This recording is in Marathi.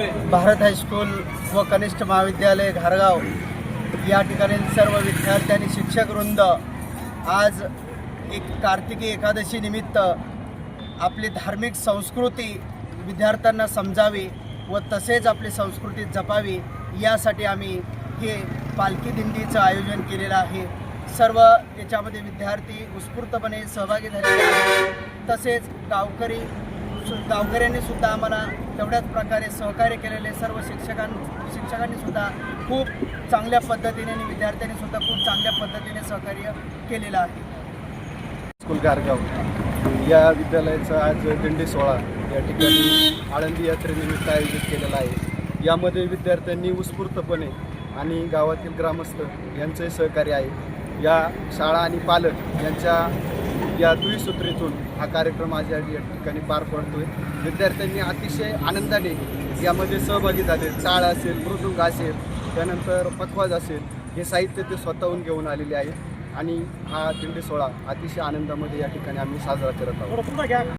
भारत हायस्कूल व कनिष्ठ महाविद्यालय घारगाव. या ठिकाणी सर्व विद्यार्थी आणि शिक्षक वृंद आज एक कार्तिकी एकादशी निमित्त आपली धार्मिक संस्कृती विद्यार्थ्यांना समजावी व तसेच आपली संस्कृती जपावी यासाठी आम्ही हे पालखी दिंडीचं आयोजन केलेलं आहे. सर्व याच्यामध्ये विद्यार्थी उत्स्फूर्तपणे सहभागी झालेले आहेत. तसेच गावकरी गावकऱ्यांनी सुद्धा आम्हाला तेवढ्याच प्रकारे सहकार्य केलेले सर्व शिक्षकां शिक्षकांनी सुद्धा खूप चांगल्या पद्धतीने आणि विद्यार्थ्यांनी सुद्धा खूप चांगल्या पद्धतीने सहकार्य केलेलं आहे. स्कूल गारगाव. या विद्यालयाचा आज दिंडी सोहळा या ठिकाणी आळंदी यात्रेनिमित्त आयोजित केलेला आहे. यामध्ये विद्यार्थ्यांनी उत्स्फूर्तपणे आणि गावातील ग्रामस्थ यांचंही सहकार्य आहे. या शाळा आणि पालक यांच्या या दुईसूत्रीतून हा कार्यक्रम आज या या ठिकाणी पार पडतोय. विद्यार्थ्यांनी अतिशय आनंदाने यामध्ये सहभागी झाले. चाळ असेल मृदुंग असेल त्यानंतर पखवाज असेल हे साहित्य ते स्वतःहून घेऊन आलेले आहेत आणि हा दिंडी सोहळा अतिशय आनंदामध्ये या ठिकाणी आम्ही साजरा करत आहोत.